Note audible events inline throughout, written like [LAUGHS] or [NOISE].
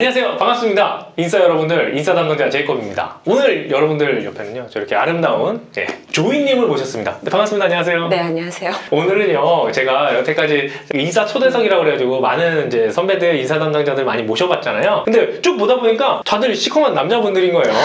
안녕하세요. 반갑습니다. 인싸 여러분들, 인싸 담당자 제이콥입니다. 오늘 여러분들 옆에는요, 저렇게 아름다운 예, 조이님을 모셨습니다. 네, 반갑습니다. 안녕하세요. 네, 안녕하세요. 오늘은요, 제가 여태까지 인싸 초대석이라고 그래가지고 많은 이제 선배들, 인싸 담당자들 많이 모셔봤잖아요. 근데 쭉 보다 보니까 다들 시커먼 남자분들인 거예요.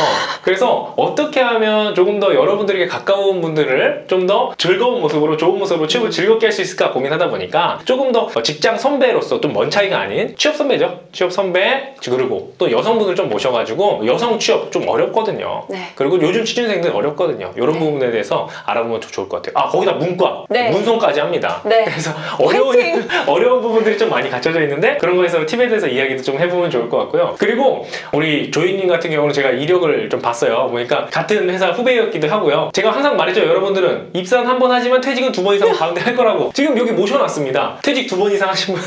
그래서 어떻게 하면 조금 더 여러분들에게 가까운 분들을 좀 더 즐거운 모습으로, 좋은 모습으로 취업을 즐겁게 할 수 있을까 고민하다 보니까 조금 더 직장 선배로서 좀 먼 차이가 아닌 취업 선배죠. 취업 선배, 그리고 또 여성분을 좀 모셔가지고 여성 취업 좀 어렵거든요. 네. 그리고 요즘 취준생들 어렵거든요. 이런 네. 부분에 대해서 알아보면 더 좋을 것 같아요. 아, 거기다 문과, 네. 문송까지 합니다. 네. 그래서 어려운! [LAUGHS] 어려운 부분들이 좀 많이 갖춰져 있는데 그런 거에서 팁에 대해서 이야기도 좀 해보면 좋을 것 같고요. 그리고 우리 조이님 같은 경우는 제가 이력을 좀 봤어요. 보니까 같은 회사 후배였기도 하고요. 제가 항상 말했죠. 여러분들은 입사는 한 번 하지만 퇴직은 두 번 이상 가운데 할 거라고. 지금 여기 모셔놨습니다. 퇴직 두 번 이상 하신 분.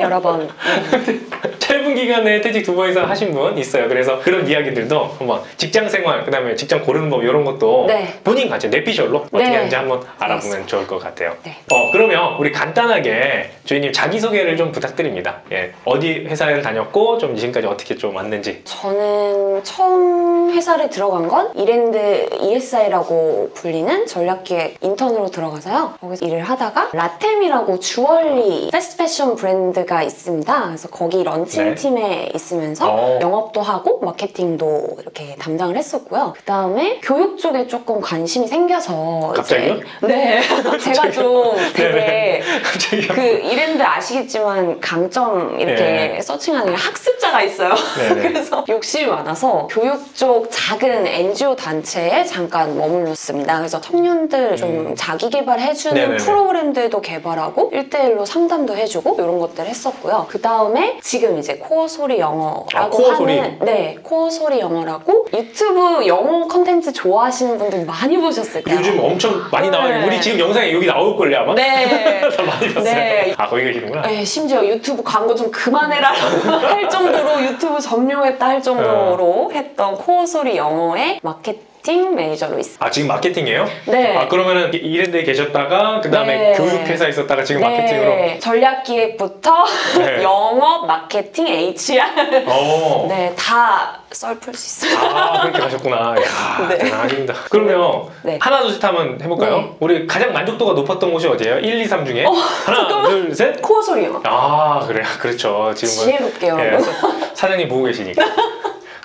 여러 번. [LAUGHS] 짧은 기간 내에 퇴직 두 번 이상 하신 분 있어요. 그래서 그런 이야기들도 한번 직장 생활, 그 다음에 직장 고르는 법 이런 것도 네. 본인 같이 내피셜로 어떻게 네. 하는지 한번 알아보면 알겠습니다. 좋을 것 같아요. 네. 어, 그러면 우리 간단하게 주인님 자기소개를 좀 부탁드립니다. 예. 어디 회사를 다녔고 좀 지금까지 어떻게 좀 왔는지. 저는 처음 회사를 들어간 건 이랜드 ESI라고 불리는 전략기획 인턴으로 들어가서요. 거기서 일을 하다가 라템이라고 주얼리 패스트 패션 브랜드가 있습니다. 그래서 거기 런칭 네. 팀에 있으면서 어. 영업도 하고 마케팅도 이렇게 담당을 했었고요. 그 다음에 교육 쪽에 조금 관심이 생겨서 갑자기요? 이제 네 [LAUGHS] 제가 좀 되게 네네. 갑자기. 그 이랜드 아시겠지만 강점 이렇게 네. 서칭하는 학습자가 있어요. 네네. [LAUGHS] 그래서 욕심이 많아서 교육 쪽 작은 NGO 단체에 잠깐 머물렀습니다. 그래서 청년들 좀 자기 개발해주는 음. 네네네. 프로그램들도 개발하고 1대1로 상담도 해주고 이런 것들 했었고요. 그 다음에 지금 이제 코어 소리 영어라고 아, 코어 하는 소리. 네 코어 소리 영어라고 유튜브 영어 컨텐츠 좋아하시는 분들 많이 보셨을 거예요. 요즘 엄청 많이 나와요. 네. 우리 지금 영상에 여기 나올 걸요 아마? 네. [LAUGHS] 다 많이 봤어요. 네. 아 거기 계시는구나. 네, 심지어 유튜브 광고 좀 그만해라 [LAUGHS] 할 정도로 유튜브 점령했다 할 정도로 했던 코어 소리 영어의 마케팅 매니저로 있습니다. 아 지금 마케팅이에요? 네. 아 그러면 이랜드에 계셨다가 그 다음에 네. 교육회사 있었다가 지금 마케팅으로. 네, 전략 기획부터 네. [LAUGHS] 영업, 마케팅, HR 어. 네, 다 썰풀 수 있어요. 아 그렇게 가셨구나. 야 네. 대단하십니다. 그러면 네. 하나 둘 셋 한번 해볼까요? 네. 우리 가장 만족도가 높았던 곳이 어디예요? 1, 2, 3 중에 어, 하나 둘 셋. 코어 소리 영어. 아 그래요. 그렇죠. 지금 뭐- 지혜롭게 예. 사- 사장님 보고 계시니까.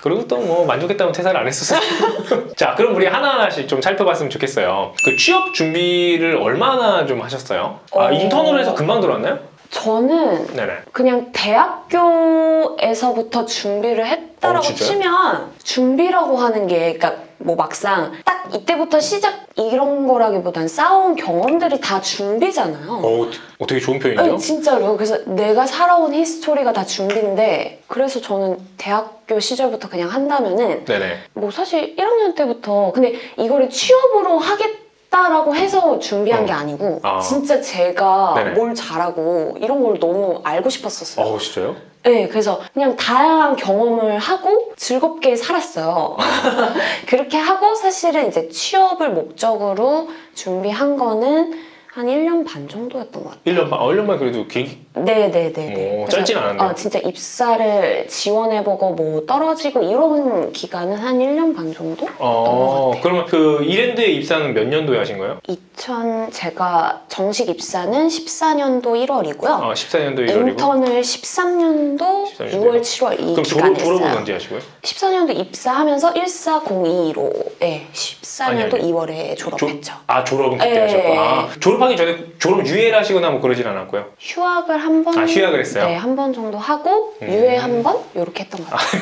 그리고 또 뭐 만족했다면 퇴사를 안 했었어요. [LAUGHS] 자, 그럼 우리 하나하나씩 좀 살펴봤으면 좋겠어요. 그 취업 준비를 얼마나 좀 하셨어요? 아, 어. 인턴으로 해서 금방 들어왔나요? 저는 네네. 그냥 대학교에서부터 준비를 했다라고 어? 치면 준비라고 하는 게 그러니까 뭐 막상 딱 이때부터 시작 이런 거라기보단 쌓아온 경험들이 다 준비잖아요. 어, 어, 되게 좋은 표현이죠? 아니, 진짜로 그래서 내가 살아온 히스토리가 다 준비인데 그래서 저는 대학교 시절부터 그냥 한다면은 네네. 뭐 사실 1학년 때부터 근데 이거를 취업으로 하겠다 라고 해서 준비한 어. 게 아니고 아. 진짜 제가 네네. 뭘 잘하고 이런 걸 너무 알고 싶었었어요. 어, 진짜요? 네, 그래서 그냥 다양한 경험을 하고 즐겁게 살았어요. [LAUGHS] 그렇게 하고 사실은 이제 취업을 목적으로 준비한 거는 한 1년 반 정도였던 것 같아요. 1년 반, 어, 1년 반 그래도 길, 네네네네. 오, 짧진 않았네요. 어, 진짜 입사를 지원해보고 뭐 떨어지고 이런 기간은 한 1년 반 정도? 어. 그러면 그 이랜드에 입사는 몇 년도에 하신 거예요? 2000 제가 정식 입사는 14년도 1월이고요. 아, 14년도 1월이고. 인턴을 13년도 13년도 6월, 7월 이 그럼 기간에 졸업, 졸업은 했어요. 언제 하시고요? 14년도 입사하면서 1402로 네, 14년도 아니, 아니. 2월에 졸업했죠. 아, 졸업은 그때 네. 하셨고. 아, 졸업하기 전에 졸업 유예를 하시거나 뭐 그러진 않았고요. 휴학을 한 번, 아, 휴학을 했어요? 네, 한 번 정도 하고 음. 유예 한 번 이렇게 했던 것 같아요.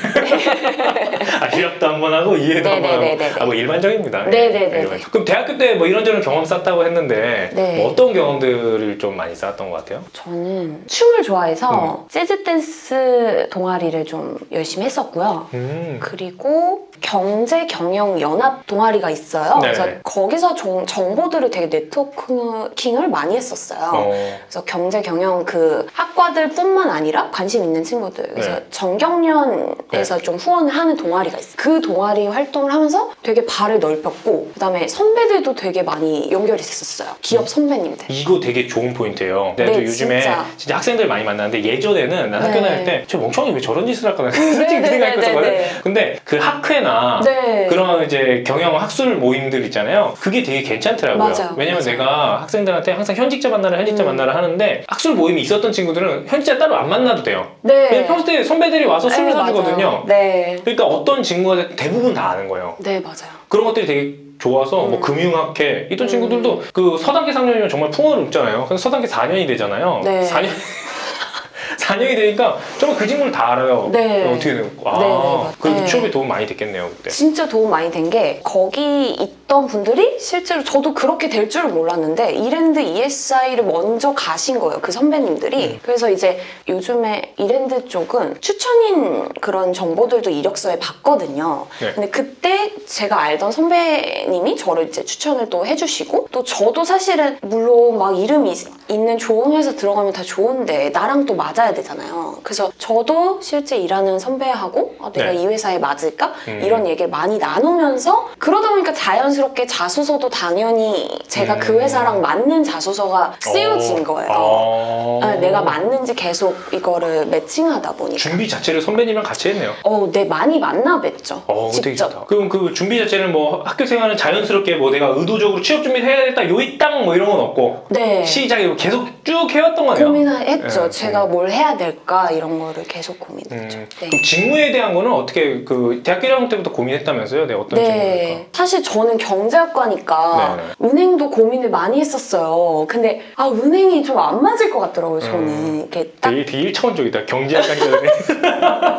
[LAUGHS] 아, 휴학도 한 번 하고 이해도 한 번 하고. 네네네네네. 아, 뭐 일반적입니다. 예, 네네네네. 일반. 그럼 대학교 때 뭐 이런저런 경험 쌓았다고 했는데 네. 뭐 어떤 경험들을 좀 많이 쌓았던 것 같아요? 저는 춤을 음. 좋아해서 재즈 댄스 동아리 를 좀 열심히 했었고요. 음. 그리고 경제 경영 연합 동아리가 있어요. 네네. 그래서 거기서 정, 정보들을 되게 네트워킹을 많이 했었어요. 어. 그래서 경제 경영 그그 학과들뿐만 아니라 관심 있는 친구들 그래서 네. 정경련에서 좀 후원을 하는 동아리가 있어요. 그 동아리 활동을 하면서 되게 발을 넓혔고 그다음에 선배들도 되게 많이 연결이 됐었어요. 기업 선배님들. 이거 되게 좋은 포인트예요. 네, 또 요즘에 진짜. 진짜. 학생들 많이 만나는데 예전에는 난 학교 네. 다닐 때 저 멍청이 왜 저런 짓을 할까 나 [LAUGHS] 솔직히 네, 그 네, 생각했거든. 네, 네. 근데 그 학회나 네. 그런 이제 경영 학술 모임들 있잖아요. 그게 되게 괜찮더라고요. 맞아요. 왜냐면 맞아요. 내가 학생들한테 항상 현직자 만나라, 현직자 음. 만나라 하는데 학술 모임이 있었던 친구들은 현직자 따로 안 만나도 돼요. 네. 평소에 선배들이 와서 술 네, 사주거든요. 네. 그러니까 어떤 친구가 대부분 다 아는 거예요. 네, 맞아요. 그런 것들이 되게 좋아서 뭐 음. 금융학회 있던 음. 친구들도 그 서단계 3년이면 정말 풍어롭잖아요. 그래서 서단계 4년이 되잖아요. 네. 4년 [LAUGHS] 4년이 되니까 정말 그 친구를 다 알아요. 네. 어떻게 되는 거? 아, 네, 네, 맞- 그래도 네. 취업에 도움 많이 됐겠네요 그때. 진짜 도움 많이 된 게 거기 있던 분들이 실제로 저도 그렇게 될 줄은 몰랐는데 이랜드 ESI를 먼저 가신 거예요 그 선배님들이 음. 그래서 이제 요즘에 이랜드 쪽은 추천인 그런 정보들도 이력서에 봤거든요 네. 근데 그때 제가 알던 선배님이 저를 이제 추천을 또 해주시고 또 저도 사실은 물론 막 이름 이 있는 좋은 회사 들어가면 다 좋은데 나랑 또 맞아야 되잖아요 그래서 저도 실제 일하는 선배하고 아, 내가 네. 이 회사에 맞을까? 음. 이런 얘기를 많이 나누면서 그러다 보니까 자연스럽게 자소서도 당연히 제가 음. 그 회사랑 맞는 자소서가 쓰여진 어. 거예요. 아. 아, 내가 맞는지 계속 이거를 매칭하다 보니까. 준비 자체를 선배님이랑 같이 했네요. 어, 네, 많이 만나 뵀죠. 어, 되게. 좋다. 그럼 그 준비 자체는 뭐 학교 생활은 자연스럽게 뭐 내가 의도적으로 취업 준비를 해야겠다 요이 땅 뭐 이런 건 없고 네. 시작에 계속 쭉 해왔던 거네요. 고민했죠. 네, 제가 뭘 해야 될까 이런 거를 계속 고민했죠. 음, 네. 그럼 직무에 대한 거는 어떻게 그 대학교 1학년 때부터 고민했다면서요? 네, 어떤 직무일까? 네. 사실 저는 경제학과니까 네, 네. 은행도 고민을 많이 했었어요. 근데 아 은행이 좀 안 맞을 것 같더라고요. 저는 음. 이렇게 딱 되게, 되게 1차원적이다. 경제학과니까 [LAUGHS]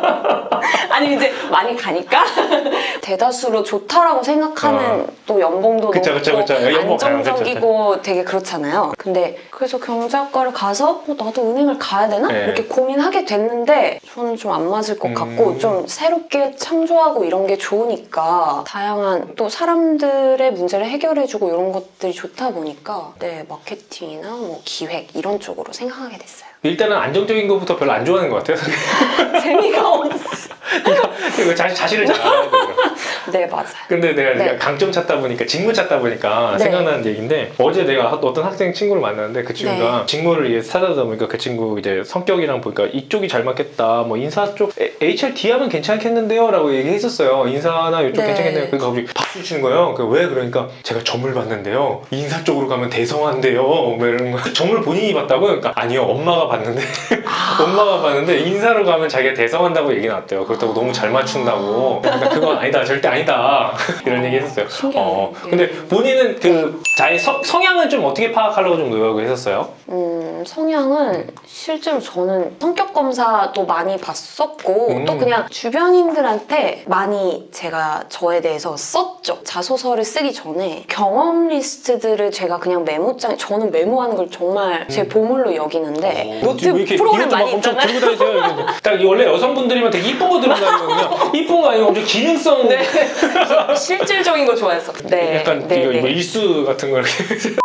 아니 이제 많이 가니까 [LAUGHS] 대다수로 좋다라고 생각하는 또 연봉도 어. 그쵸, 그쵸, 높고 그쵸. 연봉 가요, 안정적이고 되게 그렇잖아요. 근데 그래서 경제학과를 가서 어, 나도 은행을 가야 되나 네. 이렇게 고민하게 됐는데 저는 좀 안 맞을 것 음. 같고 좀 새롭게 창조하고 이런 게 좋으니까 다양한 또 사람들의 문제를 해결해주고 이런 것들이 좋다 보니까 네 마케팅이나 뭐 기획 이런 쪽으로 생각하게 됐어요. 일단은 안정적인 것부터 별로 안 좋아하는 것 같아요. [LAUGHS] 재미가 없어. [LAUGHS] 이거 자, 자신을 잘 알아야 돼요. [LAUGHS] 네 맞아요. 근데 내가 네. 강점 찾다 보니까 직무 찾다 보니까 네. 생각나는 얘기인데 어제 내가 어떤 학생 친구를 만났는데 그 친구가 네. 직무를 이제 찾아다 보니까 그 친구 이제 성격이랑 보니까 이쪽이 잘 맞겠다 뭐 인사 쪽 에- HR 하면 괜찮겠는데요라고 얘기했었어요 인사나 이쪽 네. 괜찮겠네요 그러니까 갑자기 박수 치는 거예요 그왜 그러니까 제가 점을 봤는데요 인사 쪽으로 가면 대성한데요 뭐 이런 거 점을 본인이 봤다고 그러니까 아니요 엄마가 봤는데 아. 엄마가 봤는데 인사로 가면 자기가 대성한다고 얘기 나왔대요 그렇다고 너무 잘 맞춘다고 그러니까 그건 아니다 절대 아니다 [LAUGHS] 이런 얘기 했었어요 신기하네. 어, 근데 본인은 그 자의 성, 성향은 좀 어떻게 파악하려고 좀 노력을 했었어요? 음, 성향은 실제로 저는 성격 검사도 많이 봤었고 음. 또 그냥 주변인들한테 많이 제가 저에 대해서 썼죠. 자소서를 쓰기 전에 경험 리스트들을 제가 그냥 메모장에 저는 메모하는 걸 정말 제 보물로 여기는데 어, 노트 왜 이렇게 프로그램 이것도 막 많이 엄청 있잖아요. 들고 다니세요. 딱 이- 원래 여성분들이면 되게 이쁜 거 들고 다니거든요. 이쁜 거 아니고 엄청 기능성 네. [LAUGHS] 실질적인 거 좋아해서. 네. 약간 네, 이거 네. 뭐 일수 같은 거 이렇게.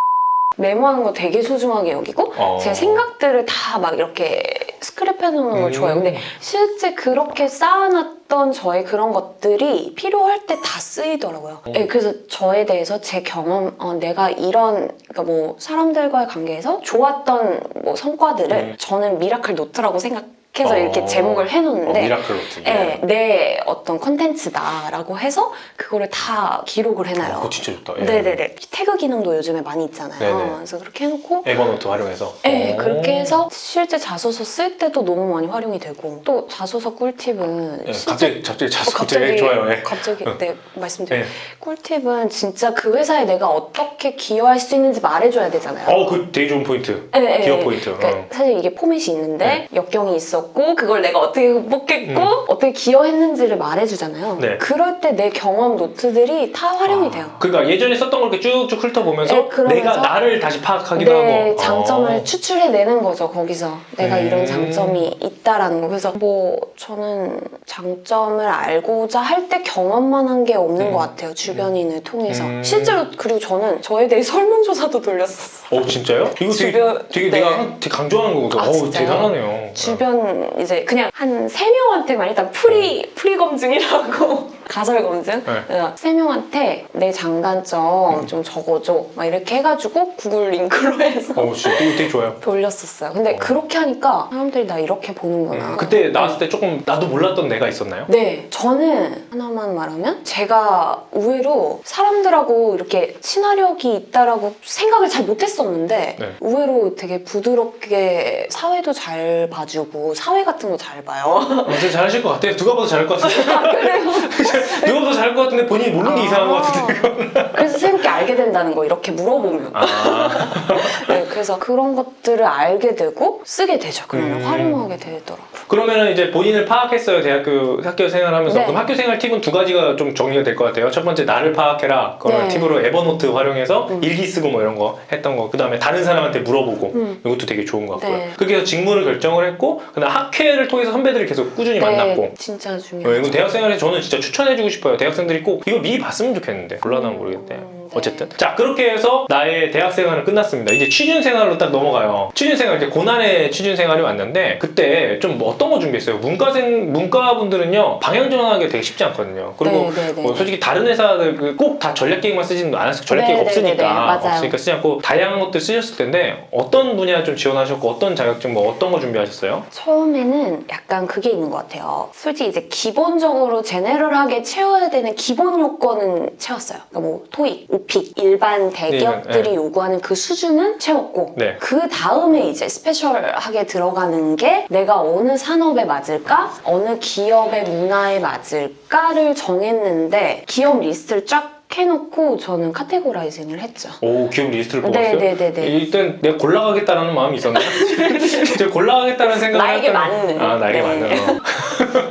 메모하는 거 되게 소중하게 여기고 어. 제 생각들을 다 막 이렇게 스크랩해 놓는 걸 음. 좋아해요. 근데 실제 그렇게 쌓아놨던 저의 그런 것들이 필요할 때 다 쓰이더라고요. 어. 네, 그래서 저에 대해서 제 경험, 어, 내가 이런 그러니까 뭐 사람들과의 관계에서 좋았던 뭐 성과들을 음. 저는 저는 미라클 노트라고 생각 해서 어. 이렇게 제목을 어, 해놓는데 미라클 노트. 네, 내 어떤 컨텐츠다라고 해서 그거를 다 기록을 해놔요. 어, 그거 진짜 좋다. 예. 네네네. 태그 기능도 요즘에 많이 있잖아요. 네네. 그래서 그렇게 해놓고 에버노트 활용해서. 네, 어. 그렇게 해서 실제 자소서 쓸 때도 너무 많이 활용이 되고 또 자소서 꿀팁은 예, 실제 갑자기 갑자기 어, 자수 갑자기 좋아요. 예. 갑자기 어. 네 말씀드려. 예. 요 꿀팁은 진짜 그 회사에 내가 어떻게 기여할 수 있는지 말해줘야 되잖아요. 어, 그 되게 좋은 포인트. 네, 네, 기업 네. 포인트. 그러니까 어. 사실 이게 포맷이 있는데 역경이 있 었고 그걸 내가 어떻게 극복했고 음. 어떻게 기여했는지를 말해주잖아요. 네. 그럴 때 내 경험 노트들이 다 활용이 돼요. 그러니까 예전에 썼던 걸 이렇게 쭉쭉 훑어보면서 네, 그러면서 내가 나를 다시 파악하기도 내 하고. 장점을 어. 추출해내는 거죠 거기서 내가 음. 이런 장점이 있다라는 거 그래서 뭐 저는 장점을 알고자 할 때 경험만 한 게 없는 음. 것 같아요 주변인을 통해서 음. 실제로 그리고 저는 저에 대해 [LAUGHS] 설문조사도 돌렸었어 있었어요. 어 진짜요? 이거 되게, 주변- 되게 네. 내가 되게 강조하는 거거든. 아, 어우 진짜요? 대단하네요. 주변 이제 그냥 한 세 명한테만 일단 프리 프리 검증이라고 가설 검증 네. 그래서 세 명한테 내 장단점 좀 적어줘 막 이렇게 해가지고 구글 링크로 해서 어 진짜 되게, 되게 좋아요. [LAUGHS] 돌렸었어요. 근데 어. 그렇게 하니까 사람들이 나 이렇게 보는구나. 음, 그때 나왔을 때 조금 나도 몰랐던 내가 있었나요? 네, 저는 하나만 말하면 제가 의외로 사람들하고 이렇게 친화력이 있다라고 생각을 잘 못했었는데 네. 의외로 되게 부드럽게 사회도 잘 봐주고 사회 같은 거 잘 봐요. 어, 진짜 잘하실 것 같아요. 누가 봐도 잘할 것. 아, 그래요? [LAUGHS] [LAUGHS] 누가 봐도 잘할 것 같은데 본인이 모르는 게 이상한 것 같은데. 그래서 새롭게 알게 된다는 거 이렇게 물어보면 아, [LAUGHS] 네, 그래서 그런 것들을 알게 되고 쓰게 되죠. 그러면 음. 활용하게 되더라고요. 그러면은 이제 본인을 파악했어요. 대학교 학교 생활하면서. 네. 그럼 학교 생활 팁은 두 가지가 좀 정리가 될 것 같아요. 첫 번째 나를 파악해라. 그걸 네. 팁으로 에버노트 활용해서 음. 일기 쓰고 뭐 이런 거 했던 거. 그 다음에 다른 사람한테 물어보고. 음. 이것도 되게 좋은 것 같고요. 네. 그렇게 해서 직무를 결정을 했고, 그다음 학회를 통해서 선배들을 계속 꾸준히 만났고. 네, 진짜 어, 중요해요. 이거 대학 생활에 저는 진짜 추천 해주고 싶어요. 대학생들이 꼭 이거 미리 봤으면 좋겠는데 몰라나면 모르겠대. 음, 네. 어쨌든 자 그렇게 해서 나의 대학 생활은 끝났습니다. 이제 취준 생활로 딱 넘어가요. 취준 생활 이제 고난의 취준 생활이 왔는데 그때 좀 뭐 어떤 거 준비했어요? 문과생 문과분들은요 방향 전환하기 되게 쉽지 않거든요. 그리고 네, 네, 네. 뭐 솔직히 다른 회사들 꼭 다 전략 계획만 쓰지는 않았어요. 전략 계획 네, 네, 없으니까. 없으니까 쓰지 않고 다양한 것들 쓰셨을 텐데 어떤 분야 좀 지원하셨고 어떤 자격증 뭐 어떤 거 준비하셨어요? 처음에는 약간 그게 있는 것 같아요. 솔직히 이제 기본적으로 제네럴하게 채워야 되는 기본 요건은 채웠어요. 그러니까 뭐 토익, 오픽, 일반 대기업들이 네, 요구하는 그 수준은 채웠고 네. 그 다음에 이제 스페셜하게 들어가는 게 내가 어느 산업에 맞을까, 어느 기업의 문화에 맞을까를 정했는데 기업 리스트를 쫙 해놓고 저는 카테고라이징을 했죠. 오 기업 리스트를 뽑았어요? 네네네네. 일단 내가 골라가겠다라는 마음이 있었나요? [LAUGHS] 이제 골라가겠다는 생각을 나에게 했더니- 맞는. 아 나에게 네. 맞는 어.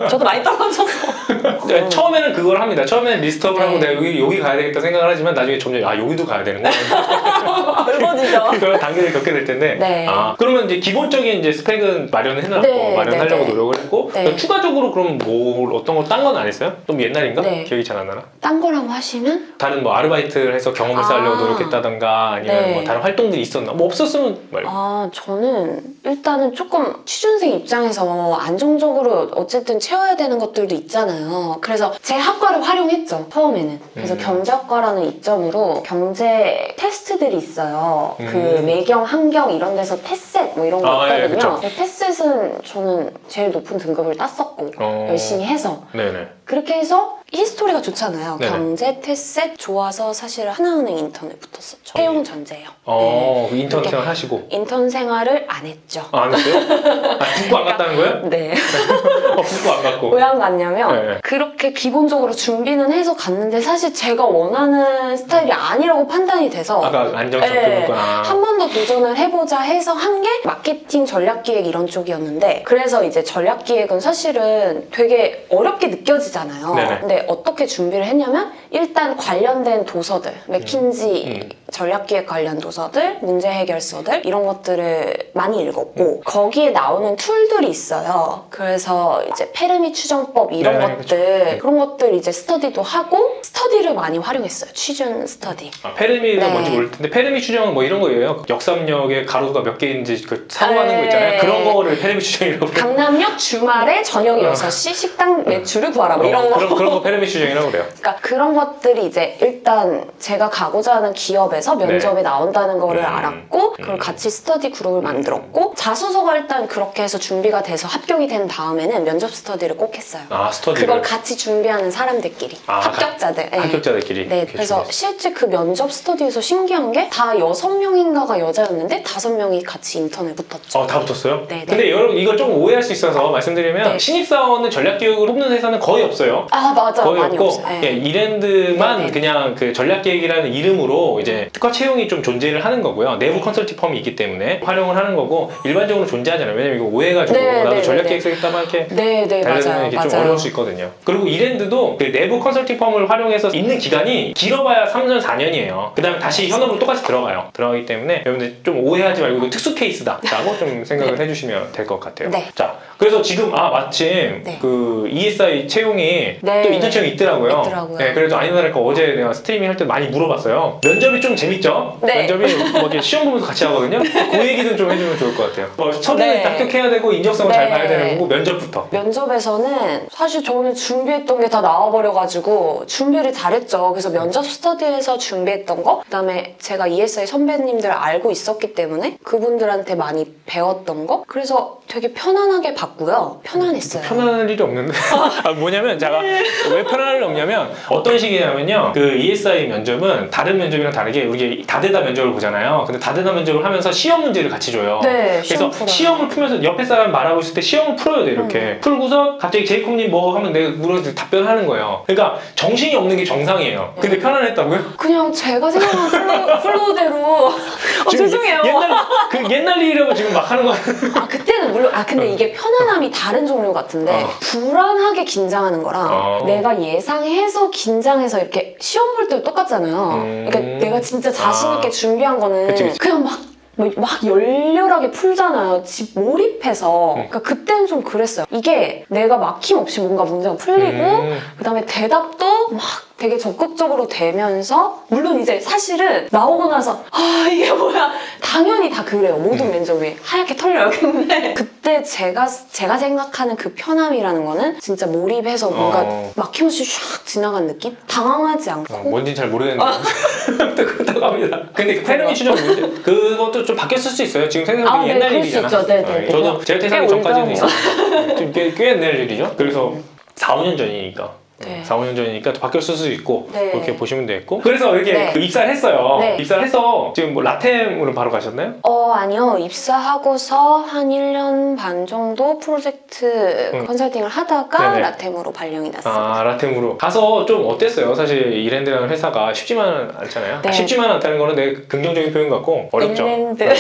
저도 많이 떨어져서. [LAUGHS] 네, 처음에는 그걸 합니다 처음에는 리스트업을 네. 하고 내가 여기, 여기 가야 되겠다 생각을 하지만 나중에 점점 아 여기도 가야 되는 거야 [LAUGHS] [LAUGHS] 넓어지죠. [LAUGHS] 그런 단계를 겪게 될 텐데 네. 아 그러면 이제 기본적인 이제 스펙은 마련을 해놨고 네, 마련하려고 네, 네. 노력을 했고 네. 그럼 추가적으로 그럼 뭐 어떤 거딴건 안 했어요? 좀 옛날인가? 네. 기억이 잘 안 나나? 딴 거라고 하시면 다른 뭐 아르바이트를 해서 경험을 아. 쌓으려고 노력했다던가 아니면 네. 뭐 다른 활동들이 있었나? 뭐 없었으면 말고 아 저는 일단은 조금 취준생 입장에서 안정적으로 어쨌든 채워야 되는 것들도 있잖아요. 그래서 제 학과를 활용했죠 처음에는. 그래서 음. 경제학과라는 이점으로 경제 테스트들이 있어요. 그 음. 매경, 환경 이런 데서 테셋 뭐 이런 거 아, 예, 있거든요. 그쵸. 테셋은 저는 제일 높은 등급을 땄었고 어. 열심히 해서 네네 그렇게 해서 히스토리가 좋잖아요. 네네. 경제 테셋 좋아서 사실 하나은행 인턴에 붙었었죠. 채용 전제예요. 어 인턴 이렇게. 생활 하시고 인턴 생활을 안 했죠. 아, 안 했어요? [LAUGHS] 아, 북부 안 갔다는 거예요? 네. [LAUGHS] 어, 북부 안 갔고. 왜 안 갔냐면 네. 그렇게 기본적으로 준비는 해서 갔는데 사실 제가 원하는 스타일이 아니라고 판단이 돼서 아까 안정성 네. 그거구나. 한 번 더 도전을 해보자 해서 한 게 마케팅 전략기획 이런 쪽이었는데 그래서 이제 전략기획은 사실은 되게 어렵게 느껴지잖아요. 네네. 근데 어떻게 준비를 했냐면 일단 관련된 도서들, 맥킨지 음. 전략기획 관련 도서들, 문제 해결서들 이런 것들을 많이 읽었고 거기에 나오는 툴들이 있어요. 그래서 이제 페르미 추정법 이런 네네, 것들 그런 것들 이제 스터디도 하고 스터디를 많이 활용했어요. 취준 스터디. 아, 페르미는 네. 뭔지 모를 텐데 페르미 추정은 뭐 이런 거예요. 역삼역에 가로수가 몇 개인지 그 사고하는 거 있잖아요. 네. 그런 거를 페르미 추정이라고. 강남역 주말에 저녁 어. 6시 식당 매출을 구하라 뭐 이런 어, 거. 그런 그런 거 페르미 추정이라고 그래요. 그러니까 그런 것들이 이제 일단 제가 가고자 하는 기업에서 면접에 나온다는 거를 음. 알았고 그걸 음. 같이 스터디 그룹을 만들었고 자소서가 일단 그렇게 해서 준비가 돼서 합격이 된 다음에는 면접 스터디를 꼭 했어요. 아 스터디를 그걸 같이 준비하는 사람들끼리 아, 합격자들. 네. 합격자들끼리. 네, 그래서 준비했어요. 실제 그 면접 스터디에서 신기한 게 다 여섯 명인가가 여자였는데 다섯 명이 같이 인턴에 붙었죠. 어, 다 붙었어요? 네, 네. 근데 여러분 이거 좀 오해할 수 있어서 말씀드리면 네. 신입사원은 전략기획을 뽑는 회사는 거의 없어요. 아 맞아, 거의 많이 없고 없어요. 네. 예, 이랜드만 네, 네. 그냥 그 전략기획이라는 이름으로 이제 특화 채용이 좀 존재를 하는 거고요. 내부 네. 컨설팅 펌이 있기 때문에 활용을 하는 거고 일반적으로 존재하잖아요. 왜냐면 이거 오해가지고 네, 나도 네, 전략기획 네. 쓰겠다만 이렇게 네, 네, 달려드는. 이게 좀 맞아요. 어려울 수 있거든요. 그리고 이랜드도 그 내부 컨설팅 펌을 활용해서 있는 기간이 길어봐야 3년, 4년이에요. 그 다음에 다시 현업으로 똑같이 들어가요. 들어가기 때문에 여러분들 좀 오해하지 말고 이거 특수 케이스다 라고 좀 생각을 해주시면 될 것 같아요. 네. 자, 그래서 지금 아 마침 네. 그 ESI 채용이 네. 또 인턴 채용이 있더라고요. 있더라고요. 네, 그래서 아니나 다를까 어제 내가 스트리밍 할 때 많이 물어봤어요. 면접이 좀 재밌죠? 네. 면접이 뭐 이렇게 시험 보면서 같이 하거든요. [LAUGHS] 그 얘기는 좀 해주면 좋을 것 같아요. 뭐 서류를 네. 합격해야 되고 인적성을 잘 네. 봐야 되는 거고 면접부터. 면접에서는 사실 저는 준비했던 게 다 나와버려가지고 준비를 잘했죠. 그래서 면접 스터디에서 준비했던 거, 그다음에 제가 ESI 선배님들 알고 있었기 때문에 그분들한테 많이 배웠던 거, 그래서 되게 편안하게 봤고요. 편안했어요. 편안할 일이 없는데 [LAUGHS] 아, 뭐냐면 제가 왜 편안할 일 없냐면 어떤 식이냐면요 그 ESI 면접은 다른 면접이랑 다르게 우리 다대다 면접을 보잖아요 근데 다대다 면접을 하면서 시험 문제를 같이 줘요 네, 시험 그래서 풀어요. 시험을 풀면서 옆에 사람 말하고 있을 때 시험을 풀어야 돼 이렇게 음. 풀고서 갑자기 제이콥님 뭐 하면 내가 물어서 답변하는 거예요 그러니까 정신이 없는 게 정상이에요 네. 근데 편안했다고요? 그냥 제가 생각한 플로우, [LAUGHS] 플로우대로 어, 지금 죄송해요. 옛날 그 옛날 일이라고 지금 막 하는 거 아 그때는 물론 아 근데 이게 편 안함이 다른 종류 같은데 어. 불안하게 긴장하는 거랑 어. 내가 예상해서 긴장해서 이렇게 시험 볼 때도 똑같잖아요. 음. 그러니까 내가 진짜 자신 있게 아. 준비한 거는 그치, 그치. 그냥 막. 뭐막 열렬하게 풀잖아요. 집 몰입해서. 음. 그러니까 그때는 좀 그랬어요. 이게 내가 막힘없이 뭔가 문제가 풀리고, 음. 그 다음에 대답도 막 되게 적극적으로 되면서 물론 이제 사실은 나오고 나서 아 이게 뭐야 당연히 다 그래요 모든 음. 면접이 하얗게 털려요 근데 그때 제가 제가 생각하는 그 편함이라는 거는 진짜 몰입해서 뭔가 어. 막힘없이 샥 지나간 느낌 당황하지 않고 어, 뭔지는 잘 모르겠는데 [LAUGHS] 또 그렇다고 합니다. 근데 그 패러미 추정 문제 그것도 좀 바뀌었을 수 있어요. 지금 생각하기 아, 네, 옛날 일이잖아. 네, 네, 어, 네. 저도 제가 꽤 전까지는 [LAUGHS] 꽤, 꽤 옛날 일이죠. 그래서 4, 5년 전이니까. 네. 4, 5년 전이니까 또 바뀌었을 수도 있고 네. 그렇게 보시면 되겠고 그래서 이렇게 네. 그 입사를 했어요 네. 입사를 해서 지금 뭐 라템으로 바로 가셨나요? 어 아니요 입사하고서 한 1년 반 정도 프로젝트 음. 컨설팅을 하다가 네네. 라템으로 발령이 났습니다 아 라템으로 가서 좀 어땠어요? 사실 이랜드라는 회사가 쉽지만은 않잖아요 네. 쉽지만 않다는 거는 내 긍정적인 표현 같고 어렵죠 일랜드. 네,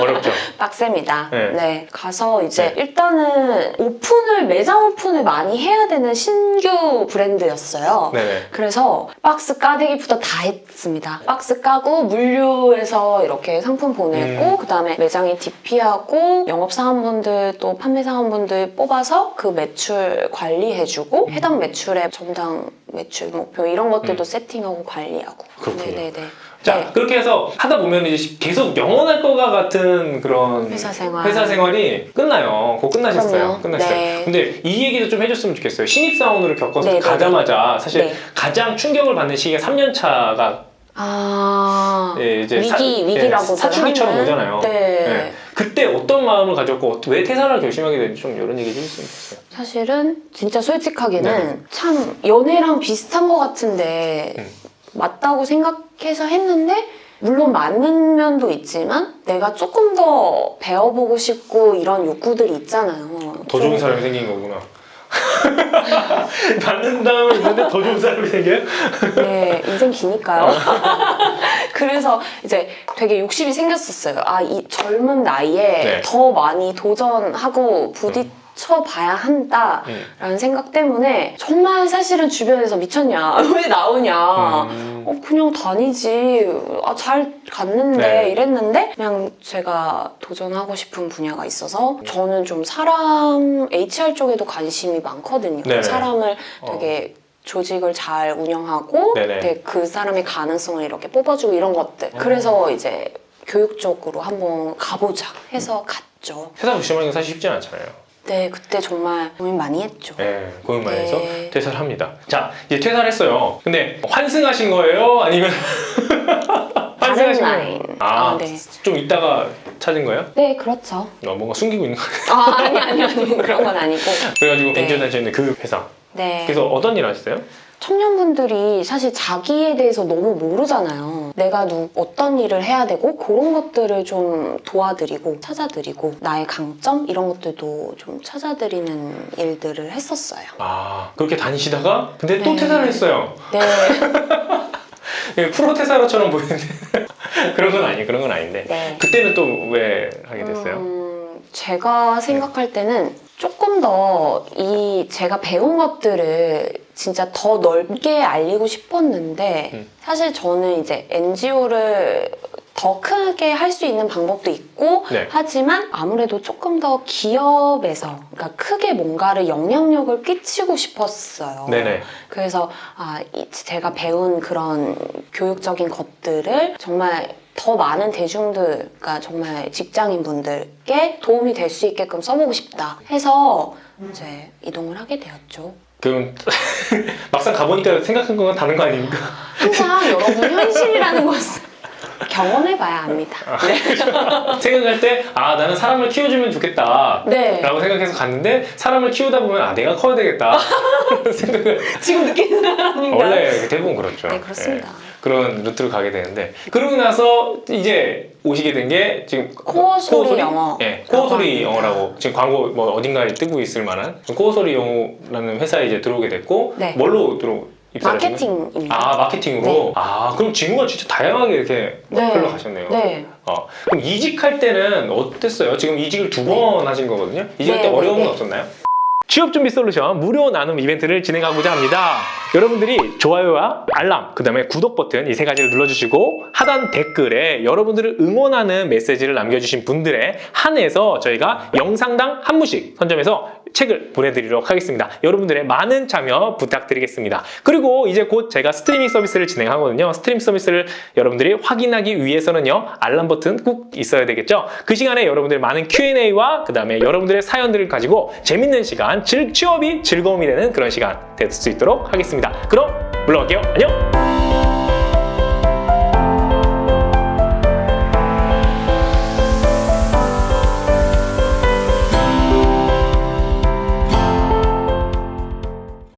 어렵죠 [LAUGHS] 빡셉니다. 네. 네. 가서 이제 네. 일단은 오픈을, 매장 오픈을 많이 해야 되는 신규 브랜드였어요. 네네 그래서 박스 까대기부터 다 했습니다. 박스 까고 물류에서 이렇게 상품 보내고 음. 그다음에 매장에 DP하고 영업 사원분들 또 판매 사원분들 뽑아서 그 매출 관리해주고 음. 해당 매출의 점당 매출 목표 이런 것들도 세팅하고 관리하고. 그렇군요. 네네네. 자 네. 그렇게 해서 하다 보면 이제 계속 영원할 것과 같은 그런 회사 생활. 회사 생활이 끝나요. 그거 끝나셨어요. 그럼요. 끝났어요. 네. 근데 이 얘기도 좀 해줬으면 좋겠어요. 신입 사원으로 겪어서 네, 네, 가자마자 사실 네. 가장 충격을 받는 시기가 3년 차가 아 예, 이제 위기 위기라고 사춘기처럼 하는? 오잖아요. 네. 예. 그때 어떤 마음을 가졌고 왜 퇴사를 결심하게 됐는지 좀 이런 얘기 해주셨으면 좋겠어요. 사실은 진짜 솔직하게는 네. 참 연애랑 비슷한 것 같은데 음. 맞다고 생각해서 했는데 물론 맞는 면도 있지만 내가 조금 더 배워보고 싶고 이런 욕구들이 있잖아요. 더좀 좋은 사람이 생긴 거구나. [LAUGHS] 받는 다음에 있는데 더 좋은 사람이 생겨요? 네, 인생 기니까요. [LAUGHS] 그래서 이제 되게 욕심이 생겼었어요. 아, 이 젊은 나이에 네. 더 많이 도전하고 부딪 혀 봐야 한다. 음. 라는 생각 때문에 정말 사실은 주변에서 미쳤냐? [LAUGHS] 왜 나오냐? 음. 어, 그냥 다니지. 아, 잘 갔는데 네. 이랬는데 그냥 제가 도전하고 싶은 분야가 있어서 저는 좀 사람 HR 쪽에도 관심이 많거든요. 네네. 사람을 어. 되게 조직을 잘 운영하고 네네. 되게 그 사람의 가능성을 이렇게 뽑아주고 이런 것들. 그래서 이제 교육 쪽으로 한번 가보자 해서 갔죠. 회사 결심하는 게 사실 쉽지 않잖아요. 네, 그때 정말 고민 많이 했죠. 네, 고민 많이 해서 네. 퇴사를 합니다. 자, 이제 퇴사를 했어요. 근데 환승하신 거예요? 아니면 [LAUGHS] 환승하신. 거예요? 아, 아, 네. 좀 있다가 찾은 거예요? 네, 그렇죠. 어, 뭔가 숨기고 있는 거 아, 아니, 아니, 아니. 그런 건 아니고. 그래가지고 네. 엔지오 단체는 그 회사. 네. 그래서 어떤 일 하셨어요? 청년분들이 사실 자기에 대해서 너무 모르잖아요. 내가 누, 어떤 일을 해야 되고 그런 것들을 좀 도와드리고 찾아드리고 나의 강점 이런 것들도 좀 찾아드리는 일들을 했었어요. 아, 그렇게 다니시다가 근데 또 네. 퇴사를 했어요. 네. [LAUGHS] 예, 프로 퇴사로처럼 보이는데 [LAUGHS] 그런 건 아니, 그런 건 아닌데. 네. 그때는 또 왜 하게 됐어요? 음, 제가 생각할 때는 조금 더 이 제가 배운 것들을 진짜 더 넓게 알리고 싶었는데 음. 사실 저는 이제 NGO를 더 크게 할 수 있는 방법도 있고 네. 하지만 아무래도 조금 더 기업에서 그러니까 크게 뭔가를 영향력을 끼치고 싶었어요. 네네. 그래서 아, 이- 제가 배운 그런 교육적인 것들을 정말 더 많은 대중들, 그러니까 정말 직장인 분들께 도움이 될 수 있게끔 써보고 싶다 해서 이제 이동을 하게 되었죠. 그럼 [LAUGHS] 막상 가보니까 생각한 거랑 다른 거 아닙니까? 항상 여러분 현실이라는 [LAUGHS] 것을 경험해봐야 압니다. 네. 생각할 때, 아, 나는 사람을 키워주면 좋겠다. 네. 라고 생각해서 갔는데, 사람을 키우다 보면, 아, 내가 커야 되겠다. [LAUGHS] 생각을. 지금 느끼는 [LAUGHS] 사람인가? 원래 대부분 그렇죠. 네, 그렇습니다. 예, 그런 루트를 가게 되는데. 그러고 나서 이제 오시게 된 게 지금. 코어 소리 영어. 예, 코어 소리 라고 합니다. 영어라고. 지금 광고 뭐 어딘가에 뜨고 있을 만한 코어 소리 영어라는 회사에 이제 들어오게 됐고, 네. 뭘로 들어 입사하신 거예요? 마케팅입니다. 아, 마케팅으로? 네. 아, 그럼 직무가 진짜 다양하게 이렇게 네. 흘러가셨네요. 네. 어, 그럼 이직할 때는 어땠어요? 지금 이직을 두 번 하신 거거든요? 이직할 네, 때 네, 어려움은 네. 없었나요? 취업 준비 솔루션 무료 나눔 이벤트를 진행하고자 합니다. 여러분들이 좋아요와 알람, 그 다음에 구독 버튼 이 세 가지를 눌러주시고 하단 댓글에 여러분들을 응원하는 메시지를 남겨주신 분들에 한해서 저희가 영상당 한 분씩 선점해서 책을 보내드리도록 하겠습니다. 여러분들의 많은 참여 부탁드리겠습니다. 그리고 이제 곧 제가 스트리밍 서비스를 진행하거든요. 스트리밍 서비스를 여러분들이 확인하기 위해서는요. 알람 버튼 꼭 있어야 되겠죠. 그 시간에 여러분들의 많은 Q&A와 그 다음에 여러분들의 사연들을 가지고 재밌는 시간, 즐, 취업이 즐거움이 되는 그런 시간 될 수 있도록 하겠습니다. 그럼 물러갈게요. 안녕!